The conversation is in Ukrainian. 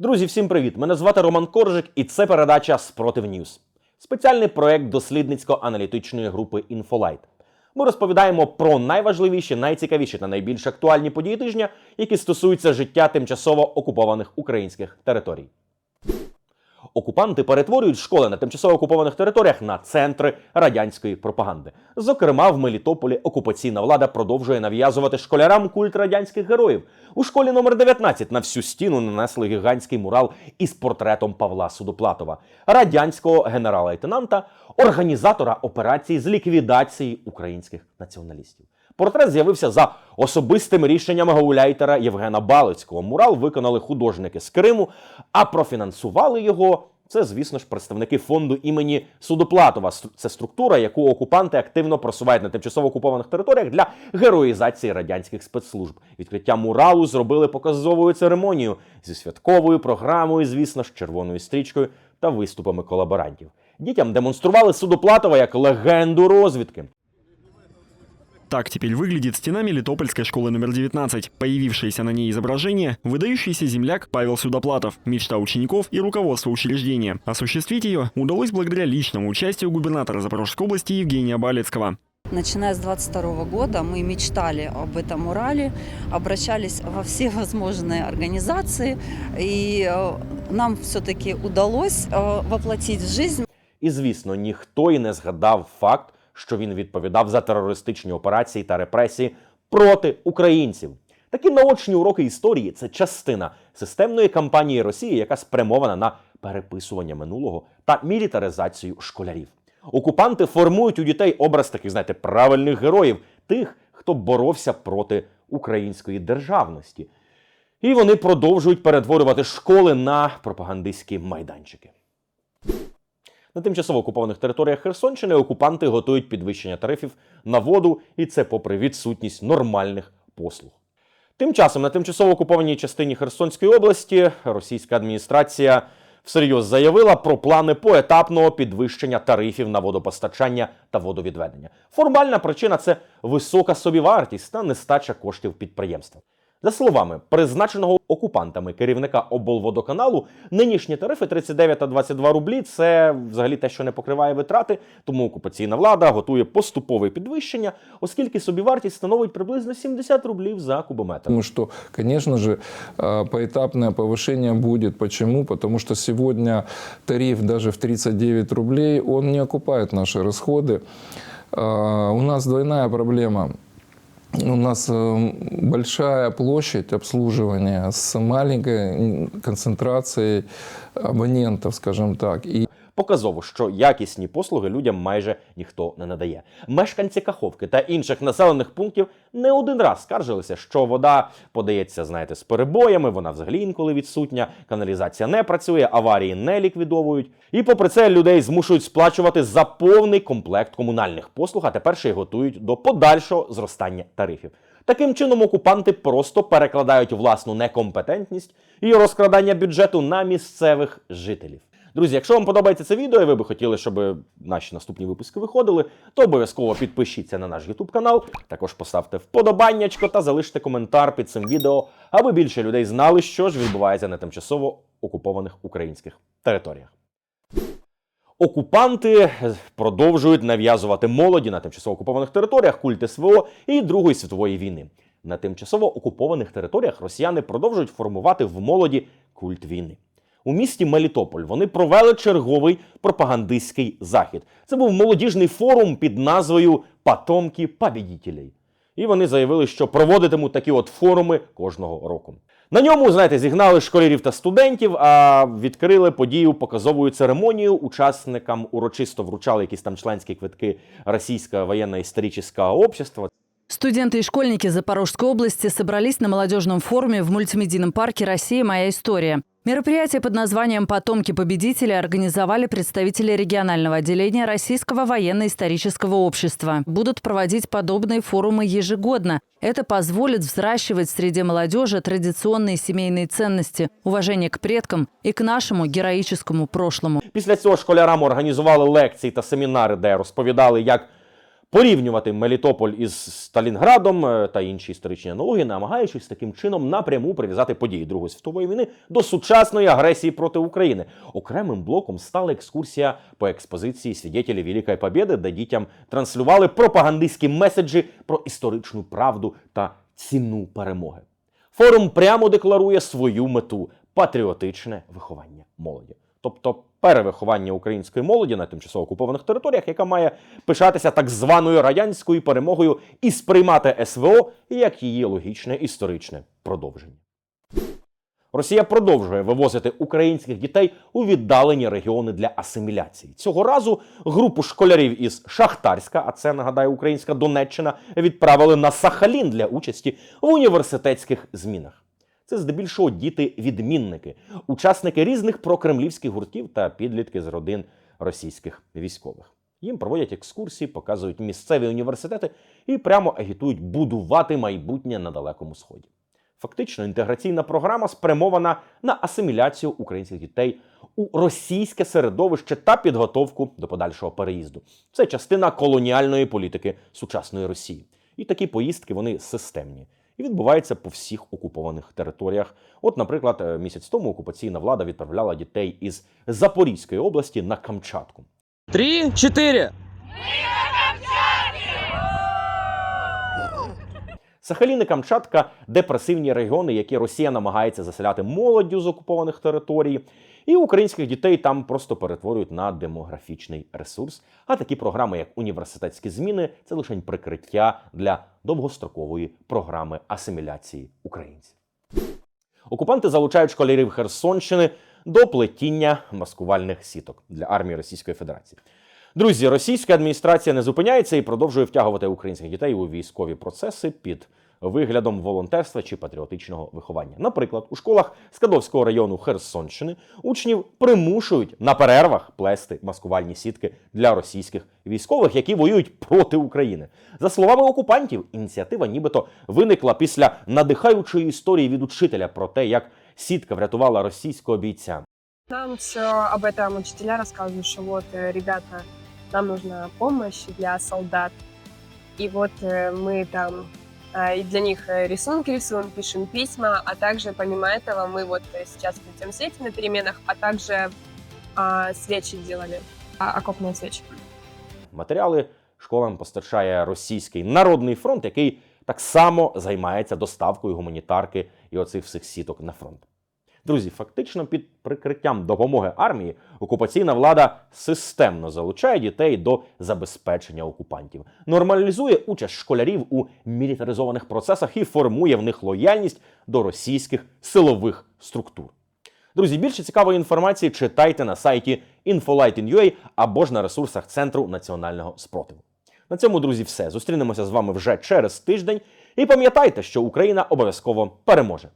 Друзі, всім привіт! Мене звати Роман Коржик, і це передача Спротив Ньюс. Спеціальний проект дослідницько-аналітичної групи Інфолайт. Ми розповідаємо про найважливіші, найцікавіші та найбільш актуальні події тижня, які стосуються життя тимчасово окупованих українських територій. Окупанти перетворюють школи на тимчасово окупованих територіях на центри радянської пропаганди. Зокрема, в Мелітополі окупаційна влада продовжує нав'язувати школярам культ радянських героїв. У школі номер 19 на всю стіну нанесли гігантський мурал із портретом Павла Судоплатова, радянського генерала-лейтенанта, організатора операції з ліквідації українських націоналістів. Портрет з'явився за особистим рішенням гауляйтера Євгена Балицького. Мурал виконали художники з Криму, а профінансували його. Це, звісно ж, представники фонду імені Судоплатова. Це структура, яку окупанти активно просувають на тимчасово окупованих територіях для героїзації радянських спецслужб. Відкриття муралу зробили показовою церемонію зі святковою програмою, звісно ж, червоною стрічкою та виступами колаборантів. Дітям демонстрували Судоплатова як легенду розвідки. Так теперь выглядит стена Мелитопольской школы номер 19. Появившееся на ней изображение – выдающийся земляк Павел Судоплатов, мечта учеников и руководства учреждения. Осуществить ее удалось благодаря личному участию губернатора Запорожской области Евгения Балецкого. Начиная с 22 года мы мечтали об этом мурале, обращались во все возможные организации, и э, нам все-таки удалось э, воплотить в жизнь І, звісно, ніхто і не згадав факт, що він відповідав за терористичні операції та репресії проти українців. Такі наочні уроки історії це частина системної кампанії Росії, яка спрямована на переписування минулого та мілітаризацію школярів. Окупанти формують у дітей образ таких, знаєте, правильних героїв, тих, хто боровся проти української державності. І вони продовжують перетворювати школи на пропагандистські майданчики. На тимчасово окупованих територіях Херсонщини окупанти готують підвищення тарифів на воду, і це попри відсутність нормальних послуг. Тим часом на тимчасово окупованій частині Херсонської області російська адміністрація всерйоз заявила про плани поетапного підвищення тарифів на водопостачання та водовідведення. Формальна причина це висока собівартість та нестача коштів підприємства. За словами призначеного окупантами керівника облводоканалу, нинішні тарифи 39 та 22 рублі це взагалі те, що не покриває витрати, тому окупаційна влада готує поступове підвищення, оскільки собівартість становить приблизно 70 рублів за кубометр. Потому что, конечно же, э, поэтапное повышение будет. Почему? Потому что сегодня тариф даже в 39 рублей, он не окупает наши расходы. Э, У нас двойная проблема. у нас э, большая площадь обслуживания с маленькой концентрацией абонентов, скажем так. И Показово, що якісні послуги людям майже ніхто не надає. Мешканці Каховки та інших населених пунктів не один раз скаржилися, що вода подається, знаєте, з перебоями, вона взагалі інколи відсутня, каналізація не працює, аварії не ліквідовують. І попри це людей змушують сплачувати за повний комплект комунальних послуг, а тепер ще й готують до подальшого зростання тарифів. Таким чином, окупанти просто перекладають власну некомпетентність і розкрадання бюджету на місцевих жителів. Друзі, якщо вам подобається це відео, і ви би хотіли, щоб наші наступні випуски виходили, то обов'язково підпишіться на наш YouTube канал, також поставте вподобаннячко та залиште коментар під цим відео, аби більше людей знали, що ж відбувається на тимчасово окупованих українських територіях. Окупанти продовжують нав'язувати молоді на тимчасово окупованих територіях культ СВО і Другої світової війни. На тимчасово окупованих територіях росіяни продовжують формувати в молоді культ війни. У місті Мелітополь вони провели черговий пропагандистський захід. Це був молодіжний форум під назвою Потомки побідітелей. І вони заявили, що проводитимуть такі от форуми кожного року. На ньому, знаєте, зігнали школярів та студентів, а відкрили подію показовою церемонію. Учасникам урочисто вручали якісь там членські квитки Російського воєнно-історичного общества. Студенты и школьники Запорожской области собрались на молодежном форуме в мультимедийном парке «Россия. Моя история». Мероприятие под названием «Потомки победителей» организовали представители регионального отделения Российского военно-исторического общества. Будут проводить подобные форумы ежегодно. Это позволит взращивать среди молодежи традиционные семейные ценности, уважение к предкам и к нашему героическому прошлому. Після цього школярам організували лекції та семінари, де розповідали, як порівнювати Мелітополь із Сталінградом е, та інші історичні аналогії, намагаючись таким чином напряму прив'язати події Другої світової війни до сучасної агресії проти України. Окремим блоком стала екскурсія по експозиції свідетелі Великої Побєди, де дітям транслювали пропагандистські меседжі про історичну правду та ціну перемоги. Форум прямо декларує свою мету патріотичне виховання молоді, тобто перевиховання української молоді на тимчасово окупованих територіях, яка має пишатися так званою радянською перемогою і сприймати СВО як її логічне історичне продовження. Росія продовжує вивозити українських дітей у віддалені регіони для асиміляції. Цього разу групу школярів із Шахтарська, а це нагадаю українська Донеччина, відправили на Сахалін для участі в університетських змінах. Це здебільшого діти-відмінники, учасники різних прокремлівських гуртів та підлітки з родин російських військових. Їм проводять екскурсії, показують місцеві університети і прямо агітують будувати майбутнє на далекому сході. Фактично, інтеграційна програма спрямована на асиміляцію українських дітей у російське середовище та підготовку до подальшого переїзду. Це частина колоніальної політики сучасної Росії. І такі поїздки вони системні і відбуваються по всіх окупованих територіях. От, наприклад, е, місяць тому окупаційна влада відправляла дітей із Запорізької області на Камчатку. Три, четыре. Сахалін і Камчатка депресивні регіони, які Росія намагається заселяти молоддю з окупованих територій, і українських дітей там просто перетворюють на демографічний ресурс. А такі програми, як університетські зміни, це лише прикриття для довгострокової програми асиміляції українців. Окупанти залучають школярів Херсонщини до плетіння маскувальних сіток для армії Російської Федерації. Друзі, російська адміністрація не зупиняється і продовжує втягувати українських дітей у військові процеси під виглядом волонтерства чи патріотичного виховання. Наприклад, у школах Скадовського району Херсонщини учнів примушують на перервах плести маскувальні сітки для російських військових, які воюють проти України. За словами окупантів, ініціатива нібито виникла після надихаючої історії від учителя про те, як сітка врятувала російського бійця. Нам все об этом учителя рассказывают, что вот, э, ребята, нам нужна помощь для солдат. И вот э, мы там э, и для них э, рисунки рисуем, пишем письма, а также помимо этого мы вот э, сейчас плетем сети на переменах, а также а, свечи делали, а, окопные свечи. Матеріали школам постачає російський народний фронт, який так само займається доставкою гуманітарки і оцих всіх сіток на фронт. Друзі, фактично під прикриттям допомоги армії окупаційна влада системно залучає дітей до забезпечення окупантів, нормалізує участь школярів у мілітаризованих процесах і формує в них лояльність до російських силових структур. Друзі, більше цікавої інформації читайте на сайті infolight.in.ua або ж на ресурсах Центру національного спротиву. На цьому, друзі, все. Зустрінемося з вами вже через тиждень. І пам'ятайте, що Україна обов'язково переможе.